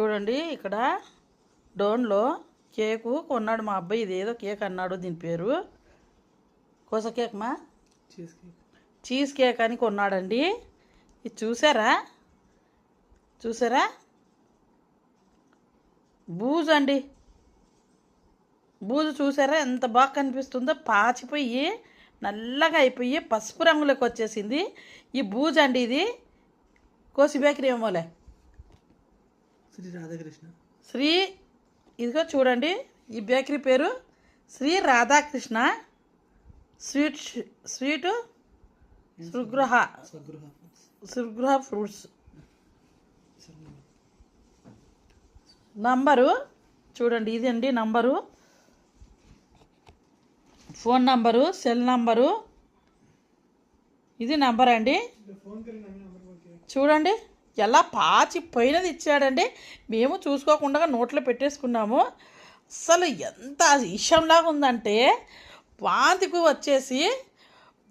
చూడండి ఇక్కడ డోన్లో కేకు కొన్నాడు మా అబ్బాయి. ఇదేదో కేక్ అన్నాడు దీని పేరు. కోస కేక్ మా చీజ్ కేక్ చీజ్ కేక్ అని కొన్నాడండి. ఇది చూసారా? చూసారా? బూజు అండి. బూజు చూసారా? ఎంత బాగా కనిపిస్తుందో. పాచిపోయి నల్లగా అయిపోయి పసుపు రంగులోకి వచ్చేసింది. ఈ బూజు అండి ఇది. కోసి బేకరీ ఏమోలే. శ్రీ రాధాకృష్ణ. శ్రీ ఇదిగో చూడండి ఈ బేకరీ పేరు Shri Radhakrishna sweet sweet Sugriha Sugriha fruits. Number చూడండి ఇది అండి number. Phone number cell number. ఇది నంబర్ అండి చూడండి. ఎలా పాచి పోయినది ఇచ్చాడండి? మేము చూసుకోకుండా నోట్లో పెట్టేసుకున్నాము. అసలు ఎంత ఇషంలాగా ఉందంటే వాంతికి వచ్చేసి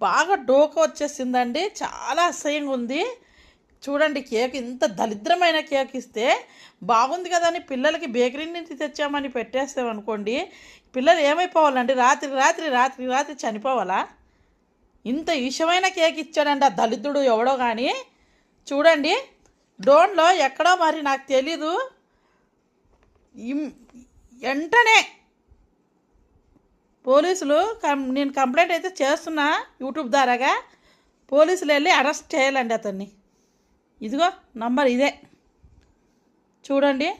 బాగా డోక వచ్చేసిందండి. చాలా అసహ్యంగా ఉంది. చూడండి కేక్ ఇంత దరిద్రమైన కేక్ ఇస్తే బాగుంది కదా అని పిల్లలకి బేకరీ నుంచి తెచ్చామని పెట్టేస్తామనుకోండి పిల్లలు ఏమైపోవాలండి? రాత్రి రాత్రి రాత్రి రాత్రి చనిపోవాలా? ఇంత ఇషమైన కేక్ ఇచ్చాడండి ఆ దళితుడు ఎవడో కానీ చూడండి డోన్లో ఎక్కడో మరి నాకు తెలీదు. వెంటనే పోలీసులు కం నేను కంప్లైంట్ అయితే చేస్తున్నా యూట్యూబ్ ద్వారాగా. పోలీసులు వెళ్ళి అరెస్ట్ చేయాలండి అతన్ని. ఇదిగో నంబర్ ఇదే. చూడండి.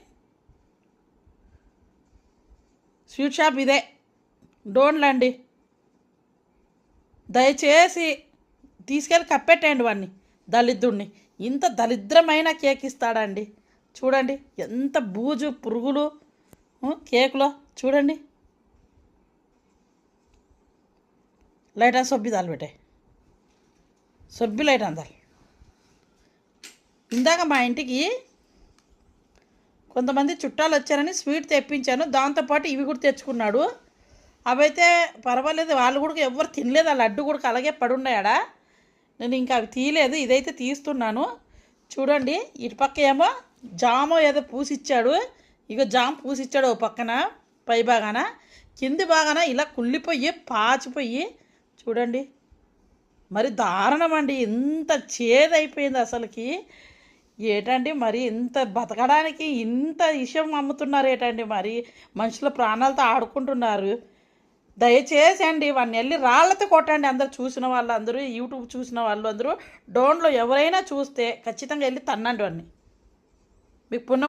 స్వీట్ షాప్ ఇదే. డోన్లండి దయచేసి తీసుకెళ్ళి కప్పెట్టేయండి వాడిని. దళిద్దుడిని ఇంత దరిద్రమైన కేక్ ఇస్తాడండి. చూడండి ఎంత బూజు పురుగులు కేకులో చూడండి. లైట్ సొబ్బి దాలు పెట్టే. సొబ్బి లైట్ అందాలి ఇందాక మా ఇంటికి కొంతమంది చుట్టాలు వచ్చారని స్వీట్ తెప్పించాను. దాంతోపాటు ఇవి కూడా తెచ్చుకున్నాడు. అవైతే పర్వాలేదు వాళ్ళు కూడా ఎవరు తినలేదు. ఆ లడ్డు కూడా అలాగే పడున్నాయాడా నేను ఇంకా అవి తీయలేదు. ఇదైతే తీస్తున్నాను. చూడండి ఇటు పక్క ఏమో జామ ఏదో పూసిచ్చాడు. ఇక జామ పూసిచ్చాడు ఓ పక్కన పై భాగాన. కింది భాగాన ఇలా కుళ్ళిపోయి పాచిపోయి. చూడండి మరి దారుణం అండి. ఇంత చేదైపోయింది అసలుకి. ఏటండి మరి ఇంత బతకడానికి ఇంత విషయం అమ్ముతున్నారు ఏటండి మరి. మనుషుల ప్రాణాలతో ఆడుకుంటున్నారు. దయచేసి అండి వాడిని వెళ్ళి రాళ్ళతో కొట్టండి అందరు చూసిన వాళ్ళు అందరూ యూట్యూబ్ చూసిన వాళ్ళు అందరూ. డోన్లో ఎవరైనా చూస్తే ఖచ్చితంగా వెళ్ళి తన్నండి వాడిని. మీకు పుణ్యం